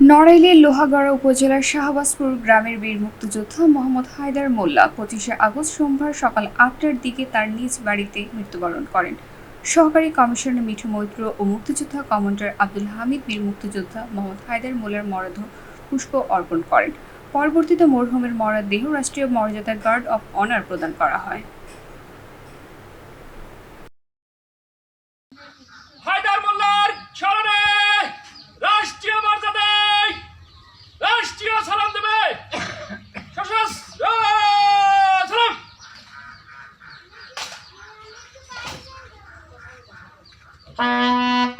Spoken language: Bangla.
নড়াইলের লোহাগড়া উপজেলার শাহবাজপুর গ্রামের বীর মুক্তিযোদ্ধা মোহাম্মদ হায়দার মোল্লা পঁচিশে আগস্ট সোমবার সকাল আটটার দিকে তার নিজ বাড়িতে মৃত্যুবরণ করেন। সহকারী কমিশনার মিঠু মৈত্র ও মুক্তিযোদ্ধা কমান্ডার আব্দুল হামিদ বীর মুক্তিযোদ্ধা মোহাম্মদ হায়দার মোল্লার মরদেহ পুষ্প অর্পণ করেন। পরবর্তীতে মরহুমের মরদেহ রাষ্ট্রীয় মর্যাদা গার্ড অব অনার প্রদান করা হয়। Thank you.